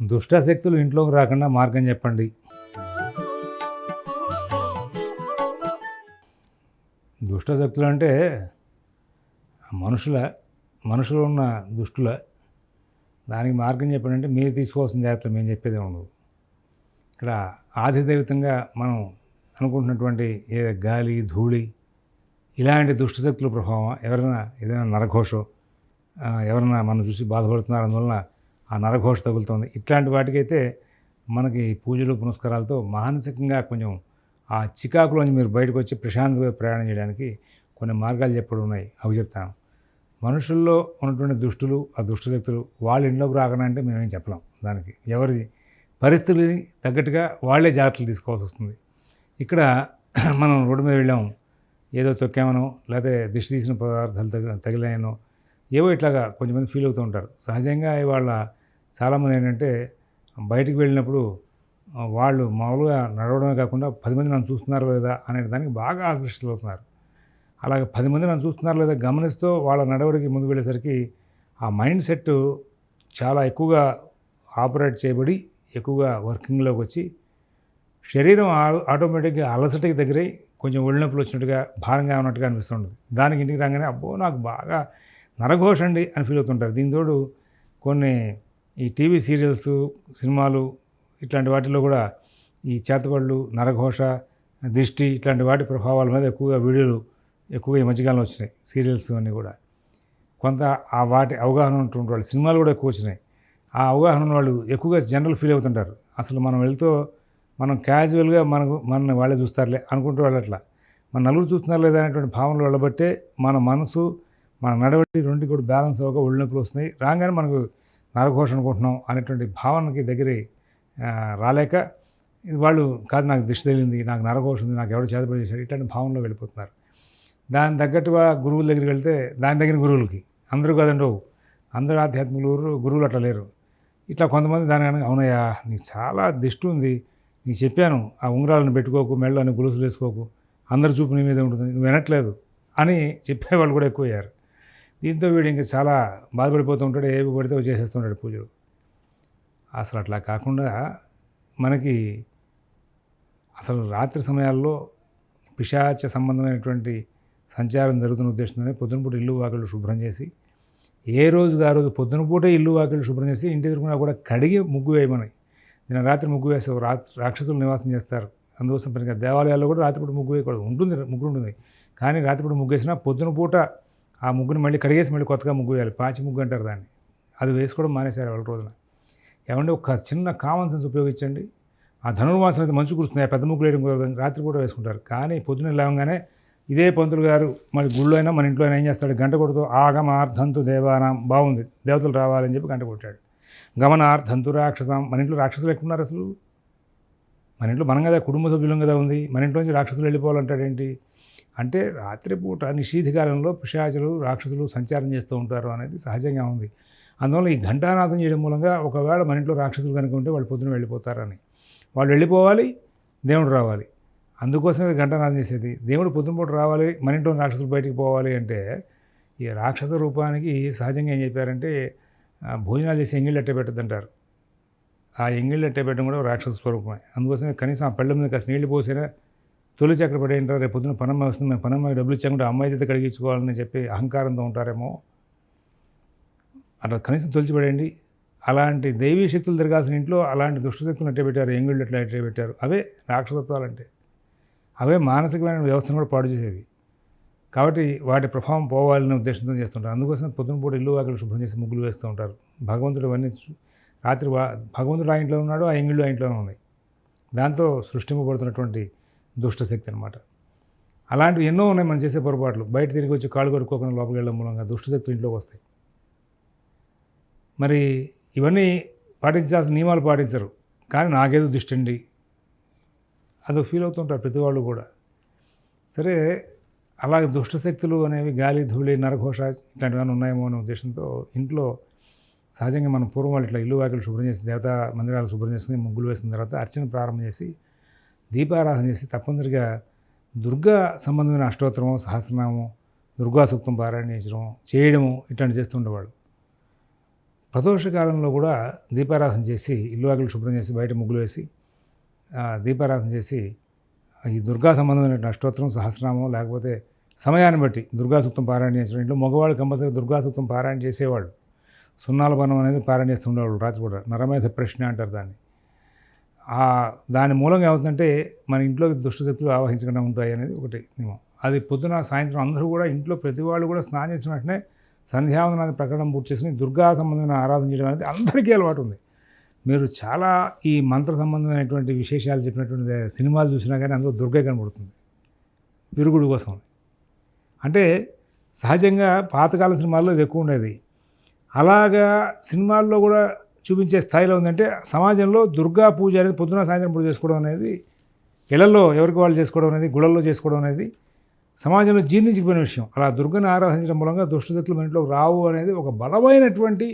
దుష్టశక్తులు ఇంట్లోకి రాకుండా మార్గం చెప్పండి. దుష్టశక్తులు అంటే మనుషుల మనుషులు ఉన్న దుష్టుల దానికి మార్గం చెప్పండి అంటే మీరు తీసుకోవాల్సిన జాగ్రత్తలు మేము చెప్పేదే ఉండదు. ఇక్కడ ఆధిదైవితంగా మనం అనుకుంటున్నటువంటి ఏ గాలి ధూళి ఇలాంటి దుష్టశక్తుల ప్రభావం ఎవరైనా ఏదైనా నరఘోషం ఎవరైనా మనం చూసి బాధపడుతున్నారు అందువలన ఆ నరఘోష తగులుతుంది. ఇట్లాంటి వాటికైతే మనకి పూజలు పునస్కారాలతో మానసికంగా కొంచెం ఆ చికాకులోంచి మీరు బయటకు వచ్చి ప్రశాంతంగా ప్రయాణం చేయడానికి కొన్ని మార్గాలు చెప్పడం ఉన్నాయి. అవి చెప్తాను. మనుషుల్లో ఉన్నటువంటి దుష్టులు ఆ దుష్టశక్తులు వాళ్ళ ఇంట్లోకి రాకనంటే మేమేం చెప్పలేం దానికి. ఎవరిది? పరిస్థితులకి తగ్గట్టుగా వాళ్ళే జాగ్రత్తలు తీసుకోవాల్సి వస్తుంది. ఇక్కడ మనం రోడ్డు మీద వెళ్ళాం. ఏదో తొక్కామనో లేకపోతే దిష్టి తీసిన పదార్థాలు తగి తగిలాయనో ఏవో ఇట్లాగా కొంచెంమంది ఫీల్ అవుతూ ఉంటారు. సహజంగా వాళ్ళ చాలామంది ఏంటంటే బయటికి వెళ్ళినప్పుడు వాళ్ళు మామూలుగా నడవడమే కాకుండా పది మంది నన్ను చూస్తున్నారు లేదా అనే దానికి బాగా ఆకర్షితులవుతున్నారు అలాగే పది మంది నన్ను చూస్తున్నారు లేదా గమనిస్తూ వాళ్ళ నడవడికి ముందుకు వెళ్ళేసరికి ఆ మైండ్ సెట్ చాలా ఎక్కువగా ఆపరేట్ చేయబడి ఎక్కువగా వర్కింగ్లోకి వచ్చి శరీరం ఆ- ఆటోమేటిక్గా అలసటకి దగ్గరై కొంచెం ఒళ్ళినొప్పులు వచ్చినట్టుగా భారంగా ఉన్నట్టుగా అనిపిస్తుంటుంది దానికి ఇంటికి రాగానే అబ్బో నాకు బాగా నరఘోషండి అని ఫీల్ అవుతుంటారు. దీనితోడు కొన్ని ఈ టీవీ సీరియల్స్ సినిమాలు ఇట్లాంటి వాటిలో కూడా ఈ చేతబడులు నరఘోష దృష్టి ఇట్లాంటి వాటి ప్రభావాల మీద ఎక్కువగా వీడియోలు ఎక్కువగా ఈ మధ్యకాలంలో వచ్చినాయి. సీరియల్స్ అన్నీ కూడా. కొంత ఆ వాటి అవగాహన ఉన్నటువంటి వాళ్ళు సినిమాలు కూడా ఎక్కువ వచ్చినాయి. ఆ అవగాహన ఉన్న వాళ్ళు ఎక్కువగా జనరల్ ఫీల్ అవుతుంటారు. అసలు మనం వెళ్తూ మనం క్యాజువల్గా మనకు మన వాళ్ళే చూస్తారులే అనుకుంటూ వెళ్ళట్లా మన నలుగురు చూస్తున్నారు లేదా అనేటువంటి భావనలు వెళ్ళబట్టే మన మనసు మన నడవడి రెండు కూడా బ్యాలెన్స్ అవ్వక ఒళ్ళు నొప్పులు వస్తున్నాయి. రాగానే మనకు నరఘోష అనుకుంటున్నాం అనేటువంటి భావనకి దగ్గర రాలేక ఇది వాళ్ళు కాదు నాకు దిష్టి తెలియంది నాకు నరఘోష ఉంది నాకు ఎవడు చేతపడి చేశాడు ఇట్లాంటి భావనలో వెళ్ళిపోతున్నారు. దాని తగ్గట్టుగా గురువుల దగ్గరికి వెళ్తే దాని దగ్గర గురువులకి అందరూ కదండి అందరూ ఆధ్యాత్మికులు గురువులు అట్లా లేరు. ఇట్లా కొంతమంది దాని కనుక అవునయ్యా నీకు చాలా దిష్టి ఉంది నీకు చెప్పాను ఆ ఉంగరాలను పెట్టుకోకు మెళ్ళని గొలుసులు వేసుకోకు అందరి చూపు నీ మీద ఉంటుంది నువ్వు వినట్లేదు అని చెప్పేవాళ్ళు కూడా ఎక్కువయ్యారు. దీంతో వీడు ఇంకా చాలా బాధపడిపోతూ ఉంటాడు ఏవి పడితే చేసేస్తుంటాడు పూజలు. అసలు అట్లా కాకుండా మనకి అసలు రాత్రి సమయాల్లో పిశాచ సంబంధమైనటువంటి సంచారం జరుగుతున్న ఉద్దేశంతోనే పొద్దునపూట ఇల్లు వాకిళ్ళు శుభ్రం చేసి ఏ రోజుగా ఆ రోజు పొద్దునపూటే ఇల్లు వాకిళ్ళు శుభ్రం చేసి ఇంటి ఎదురుకున్నా కూడా కడిగి ముగ్గు వేయమని. నేను రాత్రి ముగ్గు వేసే రాక్షసులు నివాసం చేస్తారు. అందుకోసం పనిగా దేవాలయాల్లో కూడా రాత్రిపూట ముగ్గు వేయకూడదు. ఉంటుంది ముగ్గురు ఉంటుంది. కానీ రాత్రిపూట ముగ్గు వేసినా పొద్దున పూట ఆ ముగ్గుని మళ్ళీ కడిగేసి మళ్ళీ కొత్తగా ముగ్గు వేయాలి. పాచి ముగ్గు అంటారు దాన్ని. అది వేసుకోవడం మానేశారు వాళ్ళ రోజున. ఏమంటే ఒక చిన్న కామన్ సెన్స్ ఉపయోగించండి. ఆ ధనుర్మాసం అయితే మంచు కురుస్తుంది ఆ పెద్ద ముగ్గులు వేయడం కుదరదు రాత్రి పూట వేసుకుంటారు. కానీ పొద్దున్న లేవగానే ఇదే పంతులు గారు మరి గుళ్ళో అయినా మన ఇంట్లో అయినా ఏం చేస్తాడు? గంట కొడుతూ ఆగమార్థంతు దేవానాం. బాగుంది. దేవతలు రావాలని చెప్పి గంట కొట్టాడు. గమనార్థంతు రాక్షసం. మన ఇంట్లో రాక్షసులు ఎక్కున్నారు అసలు? మన ఇంట్లో మనం కదా కుటుంబ సభ్యులం కదా ఉంది. మన ఇంట్లో నుంచి రాక్షసులు వెళ్ళిపోవాలంటాడేంటి అంటే రాత్రిపూట నిషీధకాలంలో పిశాచులు రాక్షసులు సంచారం చేస్తూ ఉంటారు అనేది సహజంగా ఉంది. అందువల్ల ఈ ఘంటానాథం చేయడం మూలంగా ఒకవేళ మన ఇంట్లో రాక్షసులు కనుక ఉంటే వాళ్ళు పొద్దున వెళ్ళిపోతారని. వాళ్ళు వెళ్ళిపోవాలి దేవుడు రావాలి. అందుకోసమే ఘంటానాథం చేసేది. దేవుడు పొద్దున పూట రావాలి మన ఇంట్లో రాక్షసులు బయటికి పోవాలి అంటే ఈ రాక్షస రూపానికి సహజంగా ఏం చెప్పారంటే భోజనాలు చేసి ఎంగిళ్ళు అట్టే పెట్టద్దంటారు. ఆ ఎంగిళ్ళు అట్టే పెట్టడం కూడా రాక్షస స్వరూపమే. అందుకోసమే కనీసం ఆ పళ్ళ మీద కాస్త నీళ్ళు పోసినా తొలి చక్ర పడేంటారు రేపు పొద్దున పనమ్మ వస్తుంది. మేము పనమ్మ డబ్బులు ఇచ్చామంటే అమ్మాయి అయితే కడిగించుకోవాలని చెప్పి అహంకారంతో ఉంటారేమో. అట్లా కనీసం తొలిచిపడేయండి అలాంటి దైవీ శక్తులు తిరగాల్సిన ఇంట్లో అలాంటి దుష్టశక్తులు అట్టే పెట్టారు ఎంగిళ్ళు అట్లా అట్టే పెట్టారు అవే రాక్షసత్వాలంటే. అవే మానసికమైన వ్యవస్థను కూడా పాడు చేసేవి. కాబట్టి వాటి ప్రభావం పోవాలనే ఉద్దేశంతో చేస్తుంటారు. అందుకోసం పొద్దున పూట ఇల్లు వాకిలు శుభ్రం చేసి ముగ్గులు వేస్తూ ఉంటారు. భగవంతుడు అవన్నీ రాత్రి వా- భగవంతుడు ఆ ఇంట్లో ఉన్నాడు ఆ ఎంగిళ్ళు ఆ ఇంట్లోనే ఉన్నాయి. దాంతో సృష్టింపబడుతున్నటువంటి దుష్టశక్తి అనమాట అలాంటివి ఎన్నో ఉన్నాయి మనం చేసే పొరపాట్లు. బయట తిరిగి వచ్చి కాళ్ళు కొడుకోకుండా లోపలికి వెళ్ళడం మూలంగా దుష్టశక్తులు ఇంట్లోకి వస్తాయి. మరి ఇవన్నీ పాటించాల్సిన నియమాలు పాటించరు. కానీ నాకేదో దిష్టి అండి. అదో ఫీల్ అవుతుంటారు ప్రతి వాళ్ళు కూడా. సరే అలాగే దుష్టశక్తులు అనేవి గాలి ధూళి నరఘోష ఇట్లాంటివన్నీ ఉన్నాయేమో అనే ఉద్దేశంతో ఇంట్లో సహజంగా మనం పూర్వం వాళ్ళు ఇట్లా ఇల్లు వాకిలు శుభ్రం చేసి దేవతా మందిరాలు శుభ్రం చేసుకుని ముగ్గులు వేసిన తర్వాత అర్చన ప్రారంభం చేసి దీపారాధన చేసి తప్పనిసరిగా దుర్గా సంబంధమైన అష్టోత్తరము సహస్రనామం దుర్గా సూక్తం పారాయణ చేయడము ఇట్లాంటి చేస్తుండేవాళ్ళు ప్రదోష కాలంలో కూడా దీపారాధన చేసి ఇల్లు వాకిలు శుభ్రం చేసి బయట ముగ్గులు వేసి దీపారాధన చేసి ఈ దుర్గా సంబంధమైన అష్టోత్తరం సహస్రనామం లేకపోతే సమయాన్ని బట్టి దుర్గా సూక్తం పారాయణ చేసిన ఇంట్లో మగవాళ్ళు కంపల్సరీ దుర్గా సూక్తం పారాయణ చేసేవాళ్ళు. సున్నాల బనం అనేది పారాయణ చేస్తుండేవాళ్ళు రాత్రి కూడా నరమేధ ప్రశ్న అంటారు దాన్ని. దాని మూలంగా ఏమవుతుందంటే మన ఇంట్లోకి దుష్టశక్తులు ఆవహించకుండా ఉంటాయి అనేది ఒకటి నియమం. అది పొద్దున సాయంత్రం అందరూ కూడా ఇంట్లో ప్రతి వాళ్ళు కూడా స్నానం చేసిన వెంటనే ప్రకటన పూర్తి చేసుకుని దుర్గా సంబంధమైన ఆరాధన చేయడం అనేది అందరికీ అలవాటు ఉంది. మీరు చాలా ఈ మంత్ర సంబంధమైనటువంటి విశేషాలు చెప్పినటువంటి సినిమాలు చూసినా కానీ అందులో దుర్గే కనబడుతుంది. విరుగుడు కోసం. అంటే సహజంగా పాతకాల సినిమాల్లో ఇది ఎక్కువ ఉండేది. అలాగా సినిమాల్లో కూడా చూపించే స్థాయిలో ఉందంటే సమాజంలో దుర్గా పూజ అనేది పొద్దున సాయంత్రం పూజ చేసుకోవడం అనేది ఇళ్ళలో ఎవరికి వాళ్ళు చేసుకోవడం అనేది గుళ్ళల్లో చేసుకోవడం అనేది సమాజంలో జీర్ణించిపోయిన విషయం. అలా దుర్గను ఆరాధించడం మూలంగా దుష్టశక్తులు మన ఇంట్లో రావు అనేది ఒక బలమైనటువంటి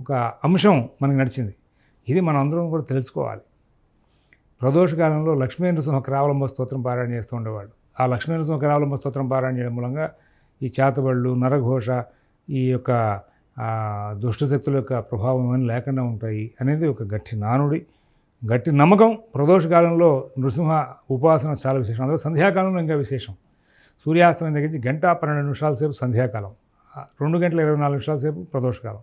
ఒక అంశం మనకు నడిచింది. ఇది మనం అందరం కూడా తెలుసుకోవాలి. ప్రదోష కాలంలో లక్ష్మీ నరసింహ కరావలంబ స్తోత్రం పారాయణ చేస్తూ ఉండేవాడు ఆ లక్ష్మీ నరసింహ కరావలంబ స్తోత్రం పారాయణ చేయడం మూలంగా ఈ చేతబళ్ళు నరఘోష ఈ యొక్క దుష్టశక్తుల యొక్క ప్రభావం ఏమైనా లేకుండా ఉంటాయి అనేది ఒక గట్టి నానుడి గట్టి నమ్మకం. ప్రదోషకాలంలో నృసింహ ఉపాసన చాలా విశేషం. అందులో సంధ్యాకాలంలో ఇంకా విశేషం. సూర్యాస్తమయం దగ్గర గంట పన్నెండు నిమిషాల సేపు సంధ్యాకాలం. రెండు గంటల ఇరవై నాలుగు నిమిషాల సేపు ప్రదోషకాలం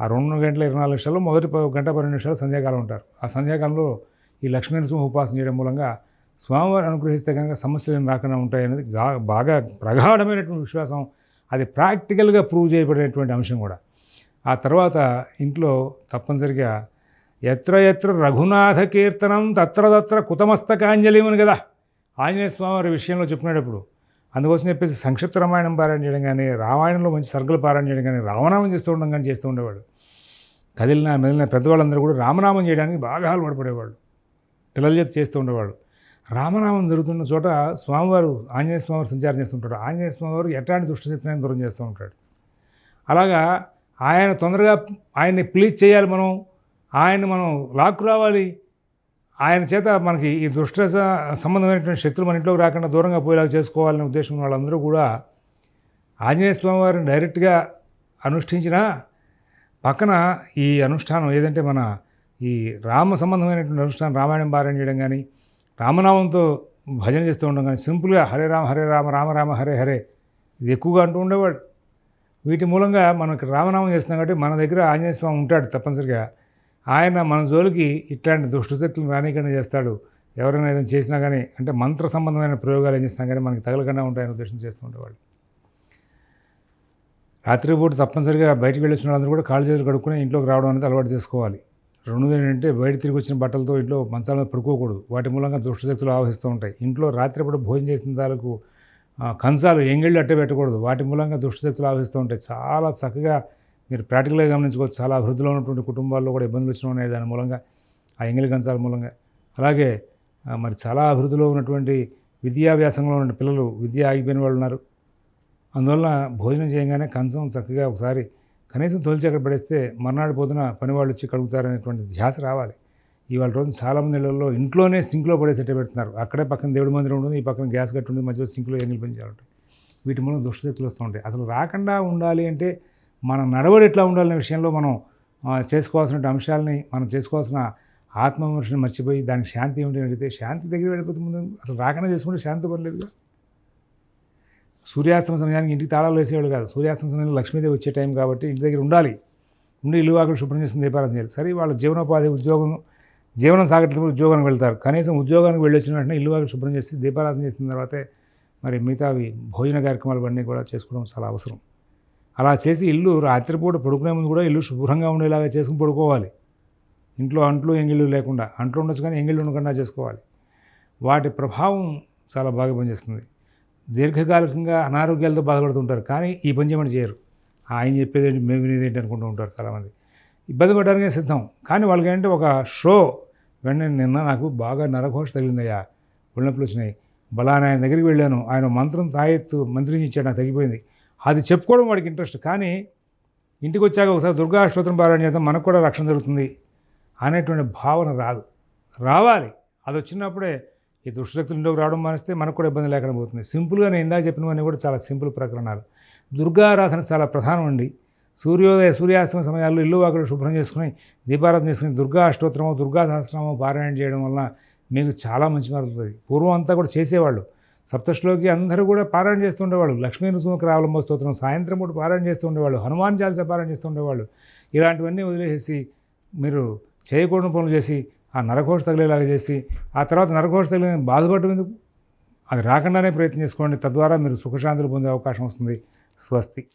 ఆ రెండు గంటల ఇరవై నాలుగు నిమిషాలు మొదటి గంట పన్నెండు నిమిషాలు సంధ్యాకాలం ఉంటారు. ఆ సంధ్యాకాలంలో ఈ లక్ష్మీ నరసింహ ఉపాసన చేయడం మూలంగా స్వామివారు అనుగ్రహిస్తే కనుక సమస్యలు ఏం రాకుండా ఉంటాయనేది గా- బాగా ప్రగాఢమైనటువంటి విశ్వాసం అది ప్రాక్టికల్గా ప్రూవ్ చేయబడినటువంటి అంశం కూడా. ఆ తర్వాత ఇంట్లో తప్పనిసరిగా ఎత్ర ఎత్ర రఘునాథ కీర్తనం తత్ర తత్ర కుతమస్తకాంజలి కదా ఆంజనేయ స్వామి వారి విషయంలో చెప్పినప్పుడు. అందుకోసం చెప్పేసి సంక్షిప్త రామాయణం పారాయణ చేయడం కానీ రామాయణంలో మంచి సర్గలు పారాయణ చేయడం కానీ రామనామం చేస్తూ ఉండడం కానీ చేస్తూ ఉండేవాడు. కదిలిన మెదిలిన పెద్దవాళ్ళందరూ కూడా రామనామం చేయడానికి బాగా అలవాటు పడేవాళ్ళు. పిల్లల చేత చేస్తూ ఉండేవాడు రామనామం జరుగుతున్న చోట స్వామివారు ఆంజనేయ స్వామివారు సంచారం చేస్తుంటాడు ఆంజనేయ స్వామివారు ఎట్లాంటి దుష్టశక్తిని దూరం చేస్తూ ఉంటాడు. అలాగా ఆయన తొందరగా ఆయన్ని ప్లీజ్ చేయాలి మనం ఆయన్ని మనం లాక్కు రావాలి. ఆయన చేత మనకి ఈ దుష్ట సంబంధమైనటువంటి శక్తులు మన ఇంట్లోకి రాకుండా దూరంగా పోయేలాగా చేసుకోవాలనే ఉద్దేశం ఉన్న వాళ్ళందరూ కూడా ఆంజనేయ స్వామి వారిని డైరెక్ట్గా అనుష్ఠించిన పక్కన ఈ అనుష్ఠానం ఏదంటే మన ఈ రామ సంబంధమైనటువంటి అనుష్ఠానం రామాయణం పారాయణ చేయడం కానీ రామనామంతో భజన చేస్తూ ఉండడం కానీ సింపుల్గా హరే రామ హరే రామ రామ రామ హరే హరే ఇది ఎక్కువగా అంటూ ఉండేవాడు. వీటి మూలంగా మనం ఇక్కడ రామనామం చేస్తున్నాం కాబట్టి మన దగ్గర ఆంజనేయ స్వామి ఉంటాడు తప్పనిసరిగా. ఆయన మన జోలికి ఇట్లాంటి దుష్టశక్తులను రానికుండా చేస్తాడు. ఎవరైనా ఏదైనా చేసినా కానీ అంటే మంత్ర సంబంధమైన ప్రయోగాలు ఏం చేసినా కానీ మనకి తగలకుండా ఉంటాయని ఉద్దేశం చేస్తూ ఉండేవాడు. రాత్రిపూట తప్పనిసరిగా బయటకు వెళ్ళి వచ్చిన వాళ్ళందరూ కూడా కాళ్ళు చేతులు కడుక్కుని ఇంట్లోకి రావడం అనేది అలవాటు చేసుకోవాలి. రెండోది ఏంటంటే బయట తిరిగి వచ్చిన బట్టలతో ఇంట్లో మంచాల మీద పడుకోకూడదు. వాటి మూలంగా దుష్టశక్తులు ఆవహిస్తూ ఉంటాయి. ఇంట్లో రాత్రిపూట భోజనం చేసిన తాలకు ఆ, కంచాలు ఎంగిళ్ళు అట్టే పెట్టకూడదు. వాటి మూలంగా దుష్టశక్తులు ఆవహిస్తూ ఉంటాయి. చాలా చక్కగా మీరు ప్రాక్టికల్గా గమనించుకోవచ్చు. చాలా అభివృద్ధిలో ఉన్నటువంటి కుటుంబాల్లో కూడా ఇబ్బందులు వచ్చిన ఉన్నాయి దాని మూలంగా ఆ ఎంగిలి కంచాల మూలంగా. అలాగే మరి చాలా అభివృద్ధిలో ఉన్నటువంటి విద్యాభ్యాసంలో ఉన్న పిల్లలు విద్య ఆగిపోయిన వాళ్ళు ఉన్నారు. అందువల్ల భోజనం చేయగానే కంచం చక్కగా ఒకసారి కనీసం తొలిచి అక్కడ పడేస్తే మర్నాడు పోతున్న పనివాళ్ళు వచ్చి కడుగుతారనేటువంటి ధ్యాస రావాలి. ఇవాళ రోజు చాలామంది ఇళ్ళలో ఇంట్లోనే సింక్లో పడేసేట పెడుతున్నారు అక్కడే పక్కన దేవుడి మందిరం ఉంటుంది ఈ పక్కన గ్యాస్ గట్టు ఉంటుంది మధ్యలో సింక్లో ఎంగిలి పనిచేయాలంటాయి వీటి మూలం దుష్టశక్తులు వస్తూ ఉంటాయి. అసలు రాకుండా ఉండాలి అంటే మన నడవడి ఎట్లా ఉండాలనే విషయంలో మనం చేసుకోవాల్సిన అంశాలని మనం చేసుకోవాల్సిన ఆత్మవిమర్శను మర్చిపోయి దానికి శాంతి ఏమిటి అడిగితే శాంతి దగ్గర వెళ్ళిపోతే ముందు అసలు రాకుండా చేసుకుంటే శాంతి పర్లేదుగా సూర్యాస్తమ సమయానికి ఇంటికి తాళాలు వేసేవాళ్ళు కాదు. సూర్యాస్తమ సమయంలో లక్ష్మీదేవి వచ్చే టైం కాబట్టి ఇంటి దగ్గర ఉండాలి. ఉండి ఇల్లు వాకులు శుభ్రం చేసిన దీపారాధన చేయాలి. సరే వాళ్ళ జీవనోపాధి ఉద్యోగం జీవనం సాగట్లేదు ఉద్యోగానికి వెళ్తారు. కనీసం ఉద్యోగానికి వెళ్ళొచ్చిన వెంటనే ఇల్లు వాకులు శుభ్రం చేసి దీపారాధన చేసిన తర్వాతే మరి మిగతావి భోజన కార్యక్రమాలు అన్నీ కూడా చేసుకోవడం చాలా అవసరం. అలా చేసి ఇల్లు రాత్రిపూట పడుకునే ముందు కూడా ఇల్లు శుభ్రంగా ఉండేలాగా చేసుకుని పడుకోవాలి. ఇంట్లో అంట్లు ఎంగిళ్ళు లేకుండా. అంట్లు ఉండొచ్చు కానీ ఎంగిళ్ళు ఉండకుండా చేసుకోవాలి. వాటి ప్రభావం చాలా బాగా పనిచేస్తుంది. దీర్ఘకాలికంగా అనారోగ్యాలతో బాధపడుతుంటారు కానీ ఈ పని చేయమని చేయరు. ఆయన చెప్పేది ఏంటి మేము వినేది ఏంటి అనుకుంటూ ఉంటారు చాలామంది. ఇబ్బంది పడడానికే సిద్ధం కానీ వాళ్ళకి ఏంటంటే ఒక షో వెంటనే నిన్న నాకు బాగా నరఘోష తగిలిందయ్యా ఒళ్ళనొప్పులు వచ్చినాయి. బలానా ఆయన దగ్గరికి వెళ్ళాను ఆయన మంత్రం తాయెత్తు మంత్రించి ఇచ్చాడు నాకు తగ్గిపోయింది. అది చెప్పుకోవడం వాడికి ఇంట్రెస్ట్ కానీ ఇంటికి వచ్చాక ఒకసారి దుర్గా స్తోత్రం పారాయణ చేద్దాం మనకు కూడా రక్షణ జరుగుతుంది అనేటువంటి భావన రాదు. రావాలి. అది వచ్చినప్పుడే ఈ దుష్టశక్తులు రావడం మానేస్తే మనకు కూడా ఇబ్బంది లేకుండా పోతుంది. సింపుల్గా నేను ఇందాక చెప్పినవన్నీ కూడా చాలా సింపుల్ ప్రకరణాలు. దుర్గారాధన చాలా ప్రధానం అండి. సూర్యోదయ సూర్యాస్తమ సమయాల్లో ఇల్లు వాకులు శుభ్రం చేసుకుని దీపారాధన చేసుకుని దుర్గా అష్టోత్తరమో దుర్గా సహస్రమో పారాయణ చేయడం వలన మీకు చాలా మంచి మారుతుంది పూర్వం అంతా కూడా చేసేవాళ్ళు. సప్తశ్లోకి అందరూ కూడా పారాయణ చేస్తుండేవాళ్ళు లక్ష్మీ నృసింహకి రావలంబ స్తోత్రం సాయంత్రం పూట పారాయణ చేస్తుండేవాళ్ళు హనుమాన్ చాలీసా పారాయణ చేస్తుండేవాళ్ళు ఇలాంటివన్నీ వదిలేసేసి మీరు చేయకూడని పనులు చేసి ఆ నరఘోష తగిలేలాగా చేసి ఆ తర్వాత నరఘోష తగిలిన బాధపడటం ఎందుకు? అది రాకుండానే ప్రయత్నం చేసుకోండి. తద్వారా మీరు సుఖశాంతులు పొందే అవకాశం వస్తుంది. స్వస్తి.